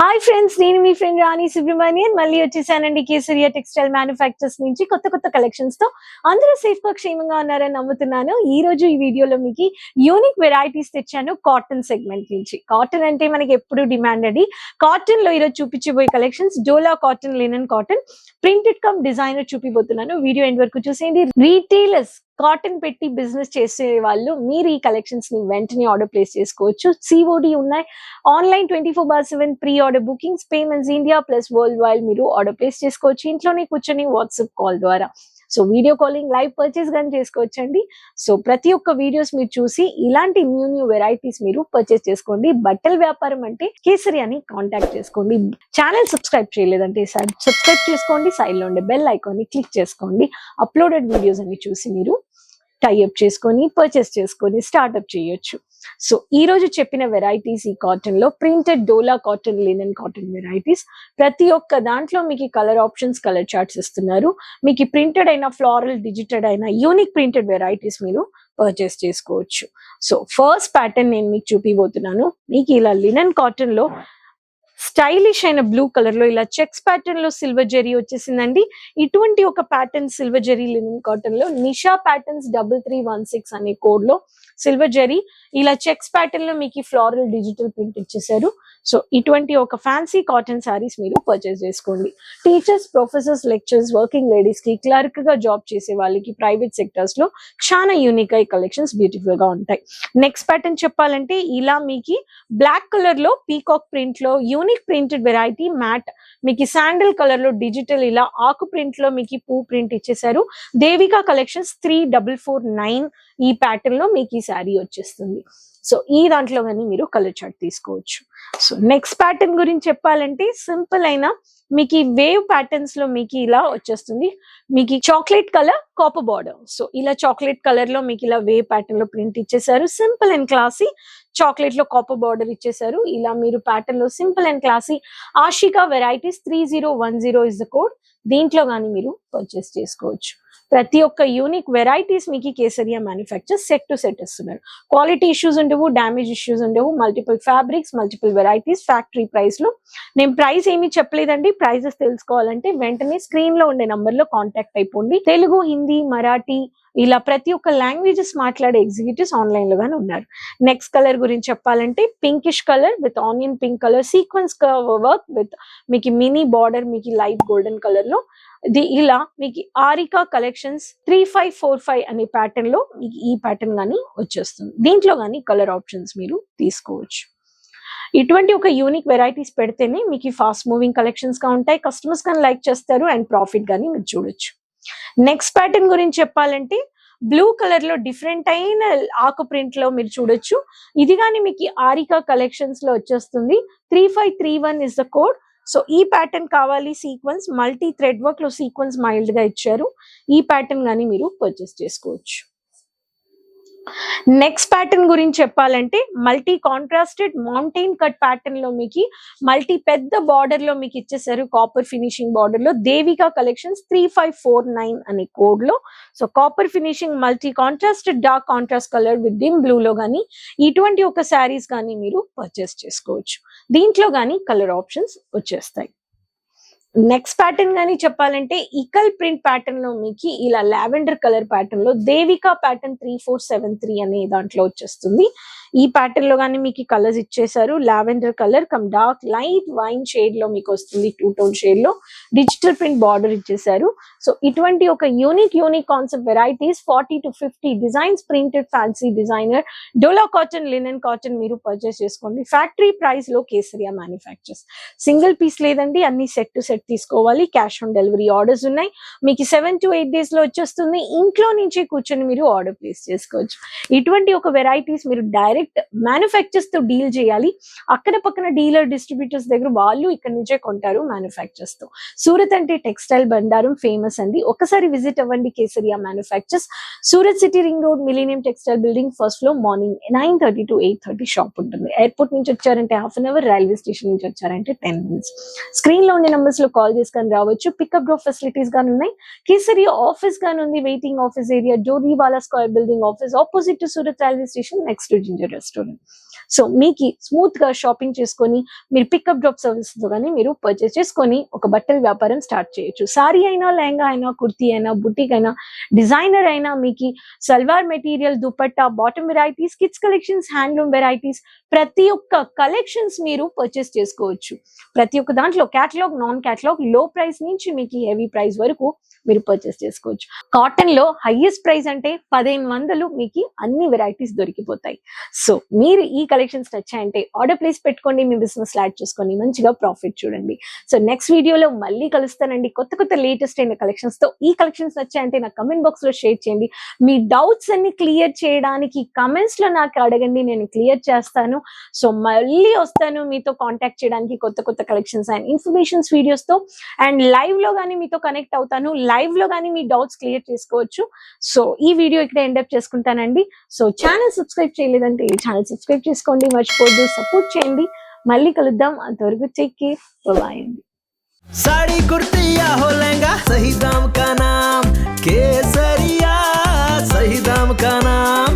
Hi friends నేను మీ friend రాణి సుబ్రహ్మణ్యన్. మళ్ళీ వచ్చేసానండి కేసరియా టెక్స్టైల్ మ్యానుఫ్యాక్చర్స్ నుంచి కొత్త కొత్త కలెక్షన్స్తో. అందరూ సేఫ్గా క్షేమంగా ఉన్నారని నమ్ముతున్నాను. ఈ రోజు ఈ వీడియోలో మీకు యూనిక్ వెరైటీస్ తెచ్చాను కాటన్ సెగ్మెంట్ నుంచి. కాటన్ అంటే మనకి ఎప్పుడు డిమాండ్ అండి. కాటన్లో ఈరోజు చూపించబోయే collections Dola cotton linen cotton printed cum designer చూపిపోతున్నాను video end వరకు చూసేయండి. రీటైలర్స్ కాటన్ పెట్టి బిజినెస్ చేసే వాళ్ళు మీరు ఈ కలెక్షన్స్ని వెంటనే ఆర్డర్ ప్లేస్ చేసుకోవచ్చు. సిఓడి ఉన్నాయి online twenty four bar seven pre order bookings payments India plus world wide మీరు ఆర్డర్ ప్లేస్ చేసుకోవచ్చు. ఇంట్లోనే కూర్చొని వాట్సాప్ కాల్ ద్వారా. So video calling live purchase కానీ చేసుకోవచ్చండి. సో ప్రతి ఒక్క వీడియోస్ మీరు చూసి ఇలాంటి న్యూ న్యూ వెరైటీస్ మీరు పర్చేస్ చేసుకోండి. బట్టల వ్యాపారం అంటే కేసరి అని కాంటాక్ట్ చేసుకోండి. ఛానల్ సబ్స్క్రైబ్ చేయలేదంటే సబ్స్క్రైబ్ చేసుకోండి. సైడ్లో ఉండే బెల్ ఐకాన్ని క్లిక్ చేసుకోండి. అప్లోడెడ్ వీడియోస్ అన్ని చూసి మీరు టైఅప్ చేసుకొని పర్చేస్ చేసుకొని స్టార్ట్అప్ చేయొచ్చు. సో ఈ రోజు చెప్పిన వెరైటీస్ ఈ కాటన్లో printed Dola cotton linen cotton varieties ప్రతి ఒక్క దాంట్లో మీకు కలర్ ఆప్షన్స్ కలర్ చార్ట్స్ ఇస్తున్నారు. మీకు ప్రింటెడ్ అయిన ఫ్లారల్ డిజిటెడ్ అయిన యూనిక్ ప్రింటెడ్ వెరైటీస్ మీరు పర్చేస్ చేసుకోవచ్చు. సో ఫస్ట్ ప్యాటర్న్ నేను మీకు చూపిపోతున్నాను మీకు ఇలా లినన్ కాటన్లో స్టైలిష్ అయిన బ్లూ కలర్లో ఇలా చెక్స్ ప్యాటర్న్లో సిల్వర్ జెరీ వచ్చేసిందండి. ఇటువంటి ఒక ప్యాటర్న్ సిల్వర్ జెరీ లినిన్ కాటన్లో Nisha patterns double three one six అనే కోడ్లో సిల్వర్ జెరీ. ఇలా చెక్స్ ప్యాటర్న్లో మీకు ఫ్లోరల్ డిజిటల్ ప్రింట్ ఇచ్చేసారు సో ఇటువంటి ఒక ఫ్యాన్సీ కాటన్ శారీస్ మీరు పర్చేస్ చేసుకోండి. టీచర్స్ ప్రొఫెసర్స్ లెక్చర్స్ వర్కింగ్ లేడీస్కి క్లర్క్గా జాబ్ చేసే వాళ్ళకి ప్రైవేట్ సెక్టర్స్లో చాలా యూనిక్ అయ్యి కలెక్షన్స్ బ్యూటిఫుల్గా ఉంటాయి. నెక్స్ట్ ప్యాటర్న్ చెప్పాలంటే ఇలా మీకు బ్లాక్ కలర్లో పీకాక్ ప్రింట్లో యూనిక్ ప్రింటెడ్ వెరైటీ మ్యాట్ మీకు శాండల్ కలర్లో డిజిటల్ ఇలా ఆకు ప్రింట్లో మీకు పూ ప్రింట్ ఇచ్చేసారు Devika collections three double four nine ఈ ప్యాటర్న్లో మీకు ఈ శారీ వచ్చేస్తుంది. సో ఈ దాంట్లో కానీ మీరు కలర్ చార్ట్ తీసుకోవచ్చు. సో నెక్స్ట్ ప్యాటర్న్ గురించి చెప్పాలంటే సింపుల్ అయిన మీకు ఈ వేవ్ ప్యాటర్న్స్లో మీకు ఇలా వచ్చేస్తుంది. మీకు chocolate colour copper border so ఇలా చాక్లెట్ కలర్లో మీకు ఇలా వేవ్ ప్యాటర్న్లో ప్రింట్ ఇచ్చేసారు సింపుల్ అండ్ క్లాసీ చాక్లెట్లో కాపర్ బార్డర్ ఇచ్చేసారు ఇలా మీరు ప్యాటర్న్లో simple and classy Ashika varieties three zero one zero is the code దీంట్లో కానీ మీరు పర్చేస్ చేసుకోవచ్చు. ప్రతి ఒక్క యూనిక్ వెరైటీస్ మీకు Kesariya manufacture set to set ఇస్తున్నారు. క్వాలిటీ ఇష్యూస్ ఉండవు డ్యామేజ్ ఇష్యూస్ ఉండవు. Multiple fabrics multiple varieties factory ప్రైస్లో. నేను ప్రైస్ ఏమీ చెప్పలేదండి. ప్రైజెస్ తెలుసుకోవాలంటే వెంటనే స్క్రీన్లో ఉండే నంబర్లో కాంటాక్ట్ అయిపోండి. తెలుగు హిందీ మరాఠీ ఇలా ప్రతి ఒక్క లాంగ్వేజెస్ మాట్లాడే ఎగ్జిక్యూటివ్స్ ఆన్లైన్లో గానే ఉన్నారు. నెక్స్ట్ కలర్ గురించి చెప్పాలంటే pinkish colour with onion pink colour sequence work with మీకు మినీ బార్డర్ మీకు లైట్ గోల్డెన్ కలర్లో ఇది ఇలా మీకు Aarika collections three five four five అనే ప్యాటర్న్లో మీకు ఈ ప్యాటర్న్ గానీ వచ్చేస్తుంది. దీంట్లో గానీ కలర్ ఆప్షన్స్ మీరు తీసుకోవచ్చు. ఇటువంటి ఒక యూనిక్ వెరైటీస్ పెడితేనే మీకు ఫాస్ట్ మూవింగ్ కలెక్షన్స్గా ఉంటాయి. కస్టమర్స్ కానీ లైక్ చేస్తారు అండ్ ప్రాఫిట్ గానీ మీరు చూడొచ్చు. నెక్స్ట్ ప్యాటర్న్ గురించి చెప్పాలంటే బ్లూ కలర్లో డిఫరెంట్ అయిన ఆకు ప్రింట్లో మీరు చూడొచ్చు. ఇది కానీ మీకు ఆరికా కలెక్షన్స్లో వచ్చేస్తుంది. Three five three one is the code so ఈ ప్యాటర్న్ కావాలి సీక్వెన్స్ మల్టీ థ్రెడ్ వర్క్లో సీక్వెన్స్ మైల్డ్గా ఇచ్చారు. ఈ ప్యాటర్న్ కానీ మీరు పర్చేస్ చేసుకోవచ్చు. నెక్స్ట్ ప్యాటర్న్ గురించి చెప్పాలంటే మల్టీ కాంట్రాస్టెడ్ మౌంటైన్ కట్ ప్యాటర్న్లో మీకు మల్టీ పెద్ద బార్డర్లో మీకు ఇచ్చేసారు కాపర్ ఫినిషింగ్ బార్డర్లో Devika collections three five four nine అనే కోడ్లో. So copper finishing multi contrasted dark contrast colour with dim blue లో కానీ ఇటువంటి ఒక శారీస్ కానీ మీరు పర్చేస్ చేసుకోవచ్చు. దీంట్లో కానీ కలర్ ఆప్షన్స్ వచ్చేస్తాయి. నెక్స్ట్ ప్యాటర్న్ కానీ చెప్పాలంటే ఇకల్ ప్రింట్ ప్యాటర్న్లో మీకు ఇలా లావెండర్ కలర్ ప్యాటర్న్లో Devika pattern three four seven three అనే దాంట్లో వచ్చేస్తుంది. ఈ ప్యాటర్న్లో కానీ మీకు కలర్స్ ఇచ్చేసారు lavender colour cum dark light wine షేడ్లో మీకు వస్తుంది టూ టోన్ షేడ్లో. డిజిటల్ ప్రింట్ బార్డర్ ఇచ్చేసారు సో ఇటువంటి ఒక unique unique concept varieties forty to fifty designs printed fancy designer Dola cotton linen cotton మీరు పర్చేస్ చేసుకోండి. ఫ్యాక్టరీ ప్రైస్లో కేసరియా మ్యానుఫ్యాక్చర్స్ సింగిల్ పీస్ లేదండి అన్ని సెట్ టు సెట్ తీసుకోవాలి. క్యాష్ ఆన్ డెలివరీ ఆర్డర్స్ ఉన్నాయి. మీకు సెవెన్ టు ఎయిట్ డేస్లో వచ్చేస్తుంది. ఇంట్లో నుంచి కూర్చొని మీరు ఆర్డర్ ప్లేస్ చేసుకోవచ్చు. ఇటువంటి ఒక వెరైటీస్ మీరు డైరెక్ట్ డైరెక్ట్ మ్యానుఫ్యాక్చర్స్తో డీల్ చేయాలి. అక్కడ పక్కన డీలర్ డిస్ట్రిబ్యూటర్స్ దగ్గర వాళ్ళు ఇక్కడ నుంచే కొంటారు మ్యానుఫ్యాక్చర్స్తో సూరత్ అంటే టెక్స్టైల్ బండారం ఫేమస్ అండి. ఒకసారి విజిట్ అవ్వండి Kesariya manufacturers. Surat city ring road millennium textile building first floor morning nine thirty to eight thirty shop ఉంటుంది. ఎయిర్పోర్ట్ నుంచి వచ్చారంటే half an hour railway station నుంచి వచ్చారంటే టెన్ మినిట్స్. స్క్రీన్లో ఉండే నంబర్స్లో కాల్ చేసుకొని రావచ్చు. పికప్ డ్రాప్ ఫెసిలిటీస్ గానీ ఉన్నాయి కేసరి ఆఫీస్ గానీ ఉంది waiting office area Zoriwala square building office opposite to Surat railway station next to ginger restaurant so మీకు స్మూత్గా షాపింగ్ చేసుకొని మీరు పికప్ డ్రాప్ సర్వీస్ కానీ మీరు పర్చేస్ చేసుకొని ఒక బట్టల వ్యాపారం స్టార్ట్ చేయొచ్చు. సారీ అయినా లెహంగా అయినా కుర్తీ అయినా బుటీక్ అయినా డిజైనర్ అయినా మీకు salwar material dupatta bottom varieties kids collections handloom varieties ప్రతి ఒక్క కలెక్షన్స్ మీరు పర్చేస్ చేసుకోవచ్చు. ప్రతి ఒక్క దాంట్లో క్యాటలాగ్ నాన్ క్యాటలాగ్లో ప్రైస్ నుంచి మీకు హెవీ ప్రైస్ వరకు మీరు పర్చేస్ చేసుకోవచ్చు. కాటన్లో హైయెస్ట్ ప్రైస్ అంటే పదిహేను వందలు మీకు అన్ని వెరైటీస్ దొరికిపోతాయి. సో మీరు ఈ కలెక్షన్స్ నచ్చాయంటే ఆర్డర్ ప్లేస్ పెట్టుకోండి మీ బిజినెస్ యాడ్ చేసుకోండి మంచిగా ప్రాఫిట్ చూడండి. సో నెక్స్ట్ వీడియోలో మళ్ళీ కలుస్తానండి. కొత్త కొత్త లేటెస్ట్ అయిన కలెక్షన్స్తో ఈ కలెక్షన్స్ నచ్చాయంటే నా కమెంట్ బాక్స్లో షేర్ చేయండి. మీ డౌట్స్ అన్ని క్లియర్ చేయడానికి కమెంట్స్లో నాకు అడగండి నేను క్లియర్ చేస్తాను. సో మళ్ళీ వస్తాను మీతో కాంటాక్ట్ చేయడానికి కొత్త కొత్త కలెక్షన్స్ అండ్ ఇన్ఫర్మేషన్స్ వీడియోస్తో. అండ్ లైవ్లో కానీ మీతో కనెక్ట్ అవుతాను. లైవ్లో కానీ మీ డౌట్స్ క్లియర్ చేసుకోవచ్చు. సో ఈ వీడియో ఇక్కడ ఎండప్ చేసుకుంటానండి. సో ఛానల్ సబ్స్క్రైబ్ చేయలేదంటే ఛానల్ సబ్స్క్రైబ్ చేసుకోండి మర్చిపోద్దు సపోర్ట్ చేయండి మళ్ళీ కలుద్దాం అంతవరకు టేక్ కేర్ బాయ్ అండి साड़ी कुर्ती या हो लहंगा सही दाम का नाम केसरिया सही दाम का नाम